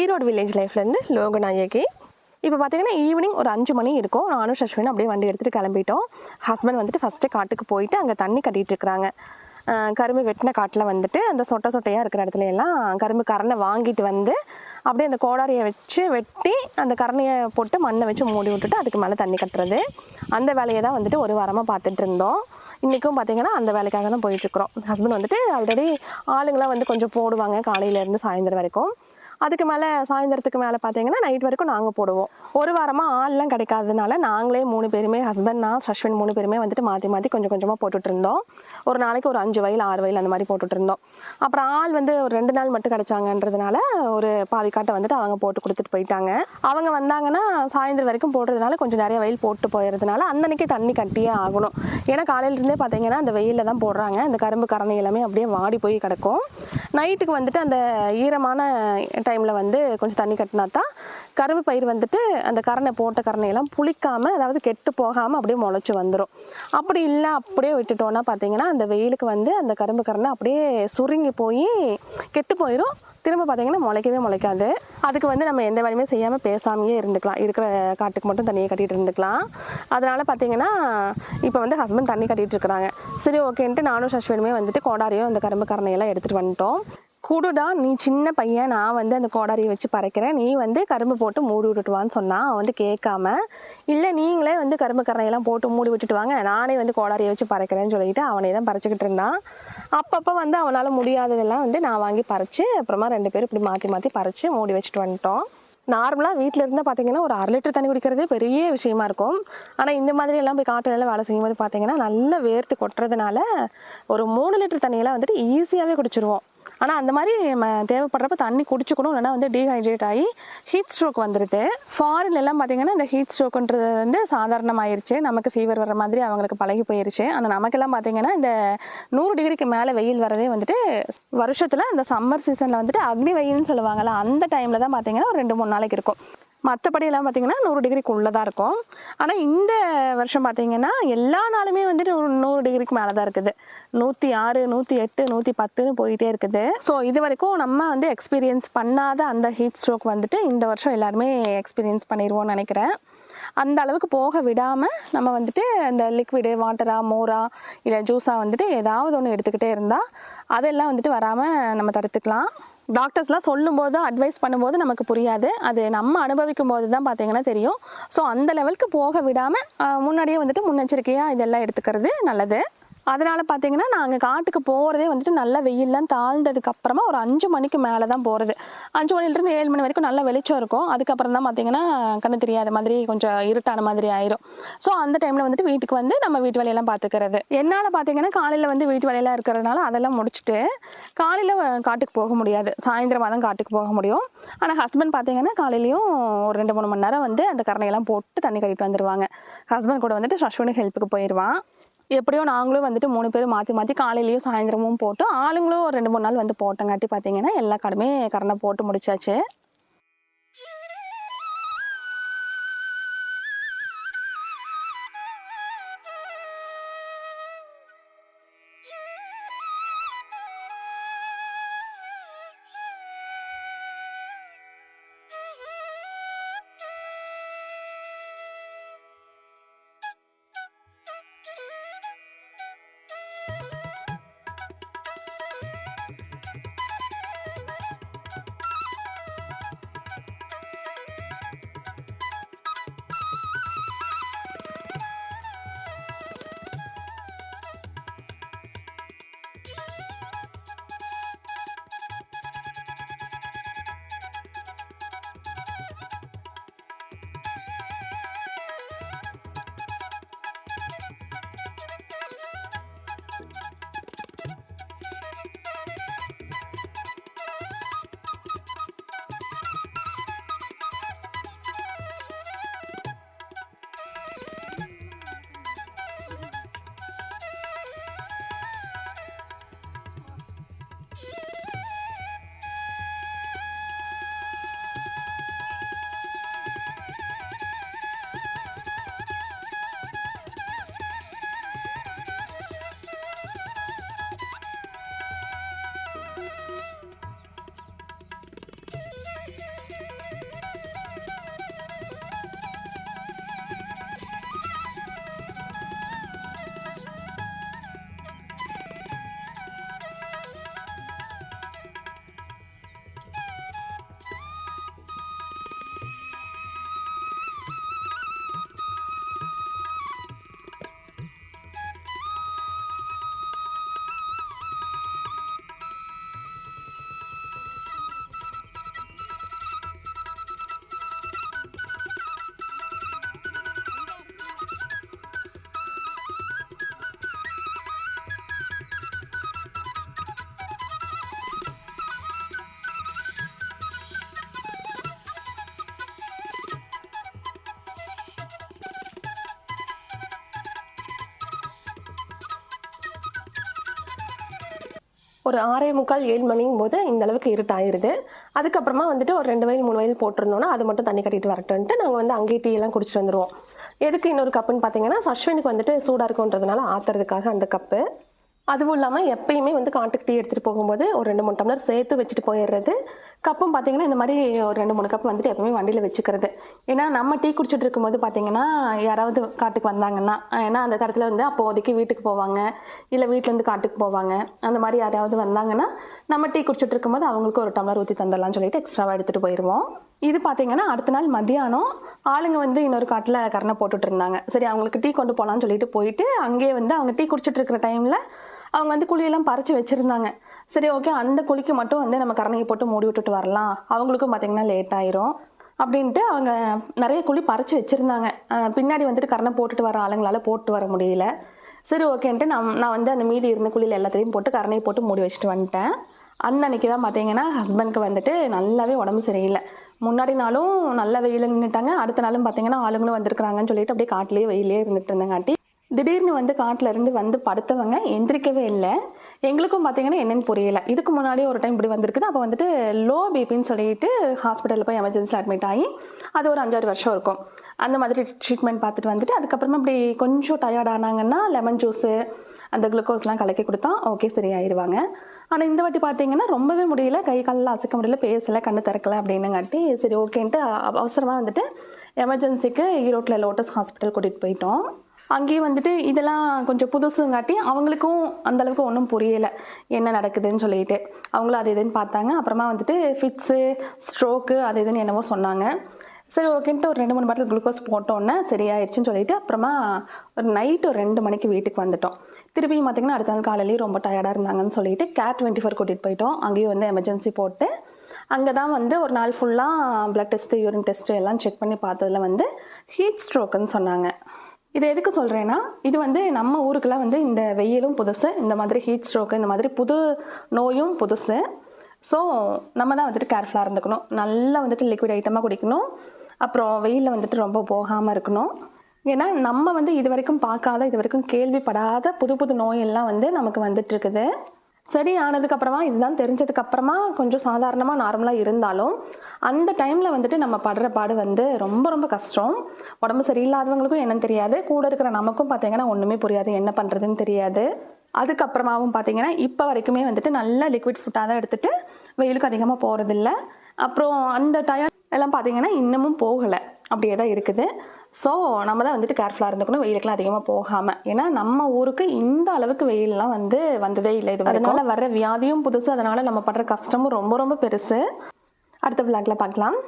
Erode village லைஃப்லேருந்து Loganayaki. இப்போ பார்த்தீங்கன்னா evening ஒரு அஞ்சு மணி இருக்கும். நானும் சஷ்வின் அப்படியே வண்டி எடுத்துகிட்டு கிளம்பிட்டோம். ஹஸ்பண்ட் வந்துட்டு ஃபஸ்ட்டு காட்டுக்கு போயிட்டு அங்கே தண்ணி கட்டிகிட்டு இருக்கிறாங்க. கரும்பு வெட்டின காட்டில் வந்துட்டு அந்த சொட்டை சொட்டையாக இருக்கிற இடத்துல எல்லாம் கரும்பு கரணை வாங்கிட்டு வந்து அப்படியே அந்த கோடாரியை வச்சு வெட்டி அந்த கரணையை போட்டு மண்ணை வச்சு மூடி விட்டுட்டு அதுக்கு மேலே தண்ணி கட்டுறது. அந்த வேலையை தான் வந்துட்டு ஒரு வாரமாக பார்த்துட்டு இருந்தோம். இன்றைக்கும் பார்த்தீங்கன்னா அந்த வேலைக்காக தான் போயிட்டுருக்குறோம் ஹஸ்பண்ட் வந்துட்டு ஆல்ரெடி ஆளுங்களாம் வந்து கொஞ்சம் போடுவாங்க காலையிலேருந்து சாயந்தரம் வரைக்கும். அதுக்கு மேலே சாயந்தரத்துக்கு மேலே பார்த்தீங்கன்னா நைட் வரைக்கும் நாங்கள் போடுவோம். ஒரு வாரமாக ஆள்லாம் கிடைக்காததுனால நாங்களே மூணு பேருமே ஹஸ்பண்ட் நான் சஷ்வின் மூணு பேருமே வந்துட்டு மாற்றி மாற்றி கொஞ்சம் கொஞ்சமாக போட்டுட்டு இருந்தோம். ஒரு நாளைக்கு ஒரு அஞ்சு வயல் ஆறு வயல் அந்த மாதிரி போட்டுட்டு இருந்தோம். அப்புறம் ஆள் வந்து ஒரு ரெண்டு நாள் மட்டும் கிடைச்சாங்கன்றதுனால ஒரு பாதி காட்டை வந்துட்டு அவங்க போட்டு கொடுத்துட்டு போயிட்டாங்க. அவங்க வந்தாங்கன்னா சாயந்தரம் வரைக்கும் போடுறதுனால கொஞ்சம் நிறைய வயல் போட்டு போயிடுறதுனால அன்னன்னைக்கே தண்ணி கட்டியே ஆகணும். ஏன்னா காலையிலேருந்தே பார்த்தீங்கன்னா அந்த வெயிலில் தான் போடுறாங்க. அந்த கரும்பு கரணை எல்லாமே அப்படியே வாடி போய் கிடக்கும். நைட்டுக்கு வந்துட்டு அந்த ஈரமான டைமில் வந்து கொஞ்சம் தண்ணி கட்டினா தான் கரும்பு பயிர் வந்துட்டு அந்த கரணை போட்ட கரணையெல்லாம் புளிக்காமல் அதாவது கெட்டு போகாமல் அப்படியே முளைச்சி வந்துடும் அப்படி இல்லை அப்படியே விட்டுட்டோன்னா பார்த்தீங்கன்னா அந்த வெயிலுக்கு வந்து அந்த கரும்பு கரணை அப்படியே சுருங்கி போய் கெட்டு போயிடும் திரும்ப பார்த்தீங்கன்னா முளைக்கவே முளைக்காது. அதுக்கு வந்து நம்ம எந்த வேலையுமே செய்யாமல் பேசாமையே இருந்துக்கலாம். இருக்கிற காட்டுக்கு மட்டும் தண்ணியை கட்டிகிட்டு இருந்துக்கலாம். அதனால் பார்த்தீங்கன்னா இப்போ வந்து ஹஸ்பண்ட் தண்ணி கட்டிகிட்டு இருக்கிறாங்க. சரி ஓகேன்ட்டு நானும் சஷ்வனுமே வந்துட்டு கோடாரியும் அந்த கரும்பு கரணையெல்லாம் எடுத்துகிட்டு வந்துட்டோம். கூடுடா நீ சின்ன பையன் நான் வந்து அந்த கோடாரியை வச்சு பறைக்கிறேன். நீ வந்து கரும்பு போட்டு மூடி விட்டுட்டு வான்னு சொன்னான் அவன் வந்து கேட்காம இல்லை நீங்களே வந்து கரும்பு கரணையெல்லாம் போட்டு மூடி விட்டுட்டு வாங்க. நானே வந்து கோடாரியை வச்சு பறைக்கிறேன்னு சொல்லிட்டு அவனே தான் பறிச்சுக்கிட்டு இருந்தான். அப்பப்போ வந்து அவனால் முடியாததெல்லாம் வந்து நான் வாங்கி பறித்து அப்புறமா ரெண்டு பேரும் இப்படி மாற்றி மாற்றி பறித்து மூடி வச்சுட்டு வந்துட்டோம். நார்மலாக வீட்டில் இருந்தால் பார்த்தீங்கன்னா ஒரு அரை லிட்டர் தண்ணி குடிக்கிறதே பெரிய விஷயமா இருக்கும். ஆனால் இந்த மாதிரி எல்லாம் போய் காட்டுல எல்லாம் வேலை செய்யும்போது பார்த்தீங்கன்னா நல்ல வேர்த்து கொட்டுறதுனால ஒரு மூணு லிட்டர் தண்ணியெல்லாம் வந்துட்டு ஈஸியாகவே குடிச்சிருவோம். ஆனால் அந்த மாதிரி நம்ம தேவைப்படுறப்ப தண்ணி குடிச்சுக்கணும். இல்லைன்னா வந்து டீஹைட்ரேட் ஆகி ஹீட் ஸ்ட்ரோக் வந்துடுது ஃபாரின்ல எல்லாம் பார்த்தீங்கன்னா இந்த ஹீட் ஸ்ட்ரோக்குன்றது வந்து சாதாரணமாயிருச்சு. நமக்கு ஃபீவர் வர மாதிரி அவங்களுக்கு பழகி போயிருச்சு. ஆனால் நமக்கெல்லாம் பார்த்தீங்கன்னா இந்த நூறு டிகிரிக்கு மேலே வெயில் வரதே வந்துட்டு வருஷத்தில் இந்த சம்மர் சீசனில் வந்துட்டு அக்னி வெயில்னு சொல்லுவாங்கல்ல அந்த டைமில் தான் பார்த்தீங்கன்னா ஒரு ரெண்டு மூணு நாளைக்கு இருக்கும். மற்றபடியெல்லாம் பார்த்திங்கன்னா பார்த்தீங்கன்னா நூறு டிகிரிக்குள்ளே தான் இருக்கும். ஆனால் இந்த வருஷம் பார்த்தீங்கன்னா எல்லா நாளுமே வந்துட்டு நூறு நூறு டிகிரிக்கு மேலே தான் இருக்குது. நூற்றி ஆறு நூற்றி எட்டு நூற்றி பத்துன்னு போயிட்டே இருக்குது. ஸோ இது வரைக்கும் நம்ம வந்து எக்ஸ்பீரியன்ஸ் பண்ணாத அந்த ஹீட் ஸ்ட்ரோக் வந்துட்டு இந்த வருஷம் எல்லாருமே எக்ஸ்பீரியன்ஸ் பண்ணிடுவோம்னு நினைக்கிறேன். அந்த அளவுக்கு போக விடாமல் நம்ம வந்துட்டு இந்த லிக்விடு வாட்டராக மோரா இல்லை ஜூஸாக வந்துட்டு ஏதாவது ஒன்று எடுத்துக்கிட்டே இருந்தால் அதெல்லாம் வந்துட்டு வராமல் நம்ம தடுத்துக்கலாம். டாக்டர்ஸ்லாம் சொல்லும்போது அட்வைஸ் பண்ணும்போது நமக்கு புரியாது. அது நம்ம அனுபவிக்கும் போது தான் பார்த்தீங்கன்னா தெரியும். ஸோ அந்த லெவலுக்கு போக விடாமல் முன்னாடியே வந்துட்டு முன்னெச்சரிக்கையாக இதெல்லாம் எடுத்துக்கிறது நல்லது. அதனால் பார்த்தீங்கன்னா நாங்கள் காட்டுக்கு போகிறதே வந்துட்டு நல்ல வெயில்லாம் தாழ்ந்ததுக்கு அப்புறமா ஒரு அஞ்சு மணிக்கு மேலே தான் போகிறது அஞ்சு மணிலேருந்து ஏழு மணி வரைக்கும் நல்ல வெளிச்சம் இருக்கும். அதுக்கப்புறம் தான் பார்த்தீங்கன்னா கண்ணு தெரியாத மாதிரி கொஞ்சம் இருட்டான மாதிரி ஆயிரும். ஸோ அந்த டைமில் வந்துட்டு வீட்டுக்கு வந்து நம்ம வீட்டு வேலையெல்லாம் பார்த்துக்கிறது என்னால் பார்த்தீங்கன்னா காலையில் வந்து வீட்டு வேலையெல்லாம் இருக்கிறதுனால அதெல்லாம் முடிச்சுட்டு காலையில் காட்டுக்கு போக முடியாது. சாயந்தரமாக தான் காட்டுக்கு போக முடியும். ஆனால் ஹஸ்பண்ட் பார்த்தீங்கன்னா காலையிலையும் ஒரு ரெண்டு மூணு மணி நேரம் வந்து அந்த கரணையெல்லாம் போட்டு தண்ணி கட்டிட்டு வந்துடுவாங்க ஹஸ்பண்ட் கூட வந்துட்டு சஷ்வனு ஹெல்ப்புக்கு போயிடுவான் எப்படியோ நாங்களும் வந்துட்டு மூணு பேரும் மாற்றி மாற்றி காலையிலையும் சாயந்தரமும் போட்டு ஆளுங்களும் ஒரு ரெண்டு மூணு நாள் வந்து போட்டங்காட்டி பார்த்தீங்கன்னா எல்லா கடமையும் கரண்டை போட்டு முடிச்சாச்சு. ஒரு ஆறே முக்கால் ஏழு மணிங்கும் போது இந்த அளவுக்கு இருட்டாயிருது. அதுக்கப்புறமா வந்துட்டு ஒரு ரெண்டு வயல் மூணு வயல் போட்டிருந்தோம்னா அது மட்டும் தண்ணி கட்டிட்டு வரட்டும்ட்டு நாங்கள் வந்து அங்கேயே டீ எல்லாம் குடிச்சிட்டு வந்துடுவோம் எதுக்கு இன்னொரு கப்புன்னு பார்த்தீங்கன்னா சஷ்வினுக்கு வந்துட்டு சூடாக இருக்குன்றதுனால ஆத்துறதுக்காக அந்த கப்பு அதுவும் இல்லாமல் எப்பயுமே வந்து காட்டுக்கு டீ எடுத்துகிட்டு போகும்போது ஒரு ரெண்டு மூணு டம்ளர் சேர்த்து வச்சுட்டு போயிடுறது கப்பும் பார்த்தீங்கன்னா இந்த மாதிரி ஒரு ரெண்டு மூணு கப் வந்துட்டு எப்பவுமே வண்டியில் வச்சுக்கிறது. ஏன்னா நம்ம டீ குடிச்சிட்டு இருக்கும்போது பார்த்தீங்கன்னா யாராவது காட்டுக்கு வந்தாங்கன்னா ஏன்னா அந்த தரத்தில் வந்து அப்போதைக்கு வீட்டுக்கு போவாங்க இல்லை வீட்டிலேருந்து காட்டுக்கு போவாங்க. அந்த மாதிரி யாராவது வந்தாங்கன்னா நம்ம டீ குடிச்சிட்டு இருக்கும்போது அவங்களுக்கு ஒரு டம்ளர் ஊற்றி தந்துடலாம்னு சொல்லிட்டு எக்ஸ்ட்ராவாக எடுத்துகிட்டு போயிடுவோம் இது பார்த்தீங்கன்னா அடுத்த நாள் மதியானம் ஆளுங்க வந்து இன்னொரு காட்டில் கரணை போட்டுட்டு இருந்தாங்க. சரி அவங்களுக்கு டீ கொண்டு போகலான்னு சொல்லிட்டு போயிட்டு அங்கேயே வந்து அவங்க டீ குடிச்சிட்டு இருக்கிற டைமில் அவங்க வந்து குழியெல்லாம் பறித்து வச்சுருந்தாங்க. சரி ஓகே அந்த குழிக்கு மட்டும் வந்து நம்ம கரணையை போட்டு மூடி விட்டுட்டு வரலாம். அவங்களுக்கும் பார்த்திங்கன்னா லேட் ஆயிரும். அப்படின்ட்டு அவங்க நிறைய குழி பறித்து வச்சுருந்தாங்க. பின்னாடி வந்துட்டு கரணை போட்டுட்டு வர ஆளுங்களால போட்டு வர முடியல. சரி ஓகேன்ட்டு நான் நான் வந்து அந்த மீதி இருந்த குழியில் எல்லாத்தையும் போட்டு கரணையை போட்டு மூடி வச்சுட்டு வந்துட்டேன். அன்னன்னைக்கு தான் பார்த்தீங்கன்னா ஹஸ்பண்ட்க்கு வந்துட்டு நல்லாவே உடம்பு சரியில்லை. முன்னாடி நாளும் நல்ல வெயில் நின்றுட்டாங்க அடுத்த நாளும் பார்த்தீங்கன்னா ஆளுங்களும் வந்திருக்கிறாங்கன்னு சொல்லிட்டு அப்படியே காட்டிலேயே வெயிலே இருந்துட்டு இருந்தங்காட்டி திடீர்னு வந்து காட்டிலேருந்து வந்து படுத்தவங்க எந்திரிக்கவே இல்லை. எங்களுக்கும் பார்த்தீங்கன்னா என்னென்னு புரியலை. இதுக்கு முன்னாடி ஒரு டைம் இப்படி வந்திருக்குது. அப்போ வந்துட்டு லோ பிபின்னு சொல்லிட்டு ஹாஸ்பிட்டலில் போய் எமர்ஜென்சியில் அட்மிட் ஆகி அது ஒரு அஞ்சாறு வருஷம் இருக்கும். அந்த மாதிரி ட்ரீட்மெண்ட் பார்த்துட்டு வந்துட்டு அதுக்கப்புறமா இப்படி கொஞ்சம் டயர்ட் ஆனாங்கன்னா லெமன் ஜூஸு அந்த குளுக்கோஸ்லாம் கலக்கி கொடுத்தா ஓகே சரியாயிருவாங்க. ஆனால் இந்த வாட்டி பார்த்தீங்கன்னா ரொம்பவே முடியல. கை காலில் அசைக்க முடியல. பேசலை கண்ணு திறக்கல அப்படின்னுங்காட்டி சரி ஓகேன்ட்டு அவசரமாக வந்துட்டு எமர்ஜென்சிக்கு ஈரோட்டில் லோட்டஸ் ஹாஸ்பிட்டல் கூட்டிகிட்டு போயிட்டோம். அங்கேயும் வந்துட்டு இதெல்லாம் கொஞ்சம் புதுசுங்காட்டி அவங்களுக்கும் அந்தளவுக்கு ஒன்றும் புரியலை. என்ன நடக்குதுன்னு சொல்லிட்டு. அவங்களும் அது இதுன்னு பார்த்தாங்க. அப்புறமா வந்துட்டு ஃபிட்ஸு ஸ்ட்ரோக்கு அது இதுன்னு என்னவோ சொன்னாங்க. சரி ஓகேன்ட்டு ஒரு ரெண்டு மூணு பாட்டில் குளுக்கோஸ் போட்டோன்னே சரியாயிடுச்சுன்னு சொல்லிட்டு அப்புறமா ஒரு நைட்டு ஒரு ரெண்டு மணிக்கு வீட்டுக்கு வந்துட்டோம். திருப்பியும் பார்த்தீங்கன்னா அடுத்த நாள் காலையிலேயே ரொம்ப டயர்டாக இருந்தாங்கன்னு சொல்லிட்டு கேட் டுவெண்ட்டி ஃபோர் கூட்டிகிட்டு போயிட்டோம். அங்கேயும் வந்து எமர்ஜென்சி போட்டு அங்கே தான் வந்து ஒரு நாள் ஃபுல்லாக ப்ளட் டெஸ்ட்டு யூரின் டெஸ்ட்டு எல்லாம் செக் பண்ணி பார்த்ததில் வந்து ஹீட் ஸ்ட்ரோக்குன்னு சொன்னாங்க. இது எதுக்கு சொல்கிறேன்னா இது வந்து நம்ம ஊருக்கெலாம் வந்து இந்த வெயிலும் புதுசு இந்த மாதிரி ஹீட் ஸ்ட்ரோக்கு இந்த மாதிரி புது நோயும் புதுசு. ஸோ நம்ம தான் வந்துட்டு கேர்ஃபுல்லாக இருந்துக்கணும். நல்லா வந்துட்டு லிக்விட் ஐட்டமாக குடிக்கணும். அப்புறம் வெயிலில் வந்துட்டு ரொம்ப போகாமல் இருக்கணும். ஏன்னா நம்ம வந்து இது வரைக்கும் பார்க்காத இது வரைக்கும் கேள்விப்படாத புது புது நோயெல்லாம் வந்து நமக்கு வந்துட்டு இருக்குது. சரி ஆனதுக்கப்புறமா இதுதான் தெரிஞ்சதுக்கப்புறமா கொஞ்சம் சாதாரணமாக நார்மலாக இருந்தாலும் அந்த டைமில் வந்துட்டு நம்ம படுற பாடு வந்து ரொம்ப ரொம்ப கஷ்டம். உடம்பு சரியில்லாதவங்களுக்கும் என்னன்னு தெரியாது. கூட இருக்கிற நமக்கும் பார்த்தீங்கன்னா ஒன்றுமே புரியாது. என்ன பண்ணுறதுன்னு தெரியாது. அதுக்கப்புறமாவும் பார்த்தீங்கன்னா இப்போ வரைக்குமே வந்துட்டு நல்ல லிக்விட் ஃபுட்டாக தான் எடுத்துகிட்டு வெயிலுக்கு அதிகமாக போகிறதில்ல அப்புறம் அந்த டயர் எல்லாம் பார்த்தீங்கன்னா இன்னமும் போகலை. அப்படியே தான் இருக்குது. ஸோ நம்ம தான் வந்துட்டு கேர்ஃபுல்லாக இருந்துக்கணும். வெயிலுக்குலாம் அதிகமாக போகாமல் ஏன்னா நம்ம ஊருக்கு இந்த அளவுக்கு வெயிலெலாம் வந்து வந்ததே இல்லை இது அதனால வர்ற வியாதியும் புதுசு. அதனால் நம்ம படுற கஷ்டமும் ரொம்ப ரொம்ப பெருசு. அடுத்த விளாக்ல பார்க்கலாம்.